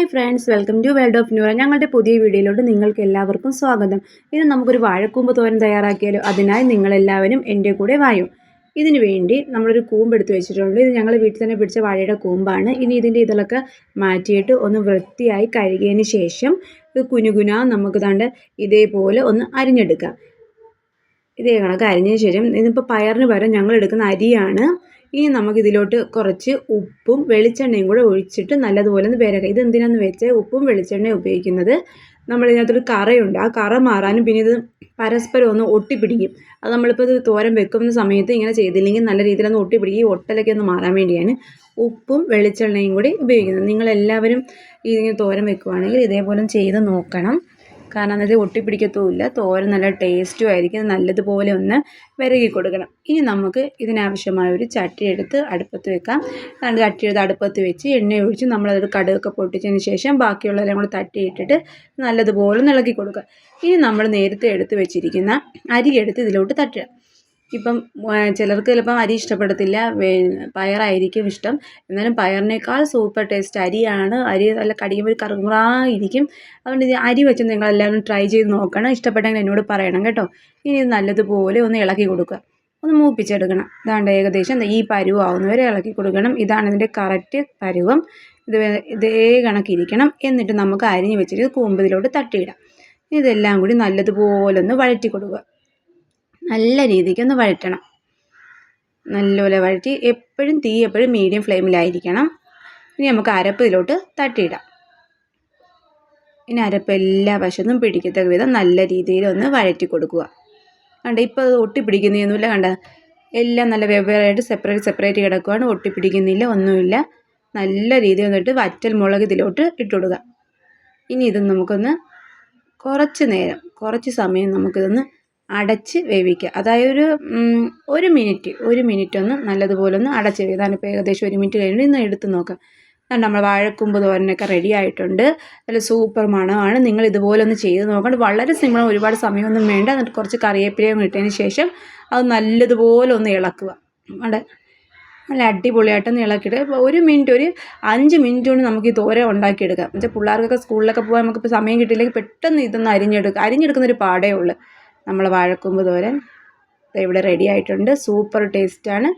Hi friends welcome to world of Noora ഞങ്ങളുടെ പുതിയ വീഡിയോയിലോട്ട് നിങ്ങൾക്ക് എല്ലാവർക്കും സ്വാഗതം. ഇത് നമുക്കൊരു വാഴക്കൂമ്പ് തോരൻ തയ്യാറാക്കിയാലോ? അതിനായി നിങ്ങളെല്ലാവരും എന്റെ കൂടെ വായും? ഇതിന് വേണ്ടി നമ്മളൊരു കൂമ്പ് എടുത്ത് വെച്ചിട്ടുണ്ട്. ഇത് ഞങ്ങൾ വീട്ടിൽ തന്നെ പിടിച്ച വാഴയുടെ കൂമ്പാണ്. ഇനി ഇതിന്റെ ഇതിലൊക്കെ മാറ്റിയിട്ട് ഒന്ന് വൃത്തിയായി കഴുകിയതിന് ശേഷം ഇത് കുനുകുന നമുക്ക് തണ്ട് ഇതേപോലെ ഒന്ന് അരിഞ്ഞെടുക്കാം. ഇതേ കണക്ക് അരിഞ്ഞതിന് ശേഷം ഇതിപ്പോൾ പയറിന് പകരം ഞങ്ങൾ എടുക്കുന്ന അരിയാണ്. ഇനി നമുക്കിതിലോട്ട് കുറച്ച് ഉപ്പും വെളിച്ചെണ്ണയും കൂടെ ഒഴിച്ചിട്ട് നല്ലതുപോലെ ഒന്ന് ഇത് എന്തിനാന്ന് വെച്ചാൽ ഉപ്പും വെളിച്ചെണ്ണയും ഉപയോഗിക്കുന്നത് നമ്മളിതിനകത്തൊരു കറയുണ്ട്. ആ കറ മാറാനും പിന്നെ ഇത് പരസ്പരം ഒന്ന് ഒട്ടിപ്പിടിക്കും. അത് നമ്മളിപ്പോൾ ഇത് തോരൻ വെക്കുന്ന സമയത്ത് ഇങ്ങനെ ചെയ്തില്ലെങ്കിൽ നല്ല രീതിയിലൊന്ന് ഒട്ടിപ്പിടിക്കും. ഈ ഒട്ടലൊക്കെ ഒന്ന് മാറാൻ വേണ്ടിയാണ് ഉപ്പും വെളിച്ചെണ്ണയും കൂടി ഉപയോഗിക്കുന്നത്. നിങ്ങളെല്ലാവരും ഇതിങ്ങനെ തോരൻ വെക്കുവാണെങ്കിൽ ഇതേപോലെ ചെയ്ത് നോക്കണം. കാരണം അത് ഒട്ടിപ്പിടിക്കത്തുമില്ല. തോരൻ നല്ല ടേസ്റ്റും ആയിരിക്കും. നല്ലതുപോലെ ഒന്ന് വിരകി കൊടുക്കണം ഇനി നമുക്ക് ഇതിനാവശ്യമായ ഒരു ചട്ടി എടുത്ത് അടുപ്പത്ത് വെക്കാം. ചട്ടി എടുത്ത് അടുപ്പത്ത് വെച്ച് എണ്ണ ഒഴിച്ച് നമ്മളതൊരു കടുകൊക്കെ പൊട്ടിച്ചതിന് ശേഷം ബാക്കിയുള്ളതെല്ലാം കൂടെ തട്ടിയിട്ടിട്ട് നല്ലതുപോലെ ഇളക്കി കൊടുക്കുക. ഇനി നമ്മൾ നേരത്തെ എടുത്ത് വെച്ചിരിക്കുന്ന അരി എടുത്ത് ഇതിലോട്ട് തട്ടുക. ഇപ്പം ചിലർക്ക് ചിലപ്പം അരി ഇഷ്ടപ്പെടത്തില്ല. പയറായിരിക്കും ഇഷ്ടം. എന്നാലും പയറിനേക്കാൾ സൂപ്പർ ടേസ്റ്റ് അരിയാണ്. അരി നല്ല കടിക്കുമ്പോൾ കറുകുറായിരിക്കും. അതുകൊണ്ട് ഇത് അരി വെച്ച് നിങ്ങളെല്ലാവരും ട്രൈ ചെയ്ത് നോക്കണം. ഇഷ്ടപ്പെട്ടെങ്കിൽ എന്നോട് പറയണം കേട്ടോ. ഇനി ഇത് നല്ലതുപോലെ ഒന്ന് ഇളക്കി കൊടുക്കുക. ഒന്ന് മൂപ്പിച്ചെടുക്കണം. ഇതാണ്ട് ഏകദേശം ഈ പരുവാകുന്നവരെ ഇളക്കി കൊടുക്കണം. ഇതാണ് ഇതിന്റെ കറക്റ്റ് പരുവം. ഇത് ഇതേ കണക്കിരിക്കണം. എന്നിട്ട് നമുക്ക് അരിഞ്ഞ് വെച്ചിട്ട് കൂമ്പതിലോട്ട് തട്ടിയിടാം. ഇതെല്ലാം കൂടി നല്ലതുപോലെ ഒന്ന് വഴറ്റി കൊടുക്കുക. നല്ല രീതിക്ക് ഒന്ന് വഴറ്റണം. നല്ലപോലെ വഴറ്റി എപ്പോഴും തീ എപ്പോഴും മീഡിയം ഫ്ലെയിമിലായിരിക്കണം ഇനി നമുക്ക് അരപ്പ് ഇതിലോട്ട് തട്ടിയിടാം. ഇനി അരപ്പ് എല്ലാ വശത്തും പിടിക്കത്തക്ക വിധം നല്ല രീതിയിൽ ഒന്ന് വഴറ്റി കൊടുക്കുക. കണ്ട ഇപ്പോൾ അത് ഒട്ടിപ്പിടിക്കുന്നൊന്നുമില്ല കണ്ട? എല്ലാം നല്ല വെവ്വേറായിട്ട് സെപ്പറേറ്റ് സെപ്പറേറ്റ് കിടക്കുകയാണ് ഒട്ടിപ്പിടിക്കുന്നില്ല ഒന്നുമില്ല. നല്ല രീതിയിൽ വന്നിട്ട് വറ്റൽ മുളക് ഇതിലോട്ട് ഇട്ട് കൊടുക്കുക. ഇനി ഇത് നമുക്കൊന്ന് കുറച്ച് നേരം കുറച്ച് സമയം നമുക്കിതൊന്ന് അടച്ച് വേവിക്കുക. അതായത് ഒരു ഒരു മിനിറ്റ് ഒരു മിനിറ്റ് ഒന്ന് നല്ലതുപോലെ ഒന്ന് അടച്ച് വേവിക്കുക. ഇപ്പോൾ ഏകദേശം ഒരു മിനിറ്റ് കഴിഞ്ഞിട്ട് ഇന്ന് എടുത്ത് നോക്കാം. നമ്മൾ വാഴക്കുമ്പ് തോരനൊക്കെ റെഡി ആയിട്ടുണ്ട്. നല്ല സൂപ്പർ മണമാണ്. നിങ്ങൾ ഇതുപോലെ ഒന്ന് ചെയ്ത് നോക്കണം. വളരെ സിമ്പിൾ ഒരുപാട് സമയമൊന്നും വേണ്ട. എന്നിട്ട് കുറച്ച് കറിവേപ്പിലയും ഇട്ടതിന് ശേഷം അത് നല്ലതുപോലെ ഒന്ന് ഇളക്കുക. അവിടെ നല്ല അടിപൊളിയായിട്ടൊന്ന് ഇളക്കിയിട്ട് ഒരു മിനിറ്റ് ഒരു അഞ്ച് മിനിറ്റ് കൊണ്ട് നമുക്ക് ഈ തോര ഉണ്ടാക്കിയെടുക്കാം. എന്നുവെച്ചാൽ പിള്ളേർക്കൊക്കെ സ്കൂളിലൊക്കെ പോകാൻ നമുക്കിപ്പോൾ സമയം കിട്ടിയില്ലെങ്കിൽ പെട്ടെന്ന് ഇതൊന്ന് അരിഞ്ഞെടുക്കുക അരിഞ്ഞെടുക്കുന്നൊരു പാടേ ഉള്ളൂ. നമ്മൾ വാഴക്കൂമ്പ് തോരൻ ഇവിടെ റെഡി ആയിട്ടുണ്ട്. സൂപ്പർ ടേസ്റ്റാണ്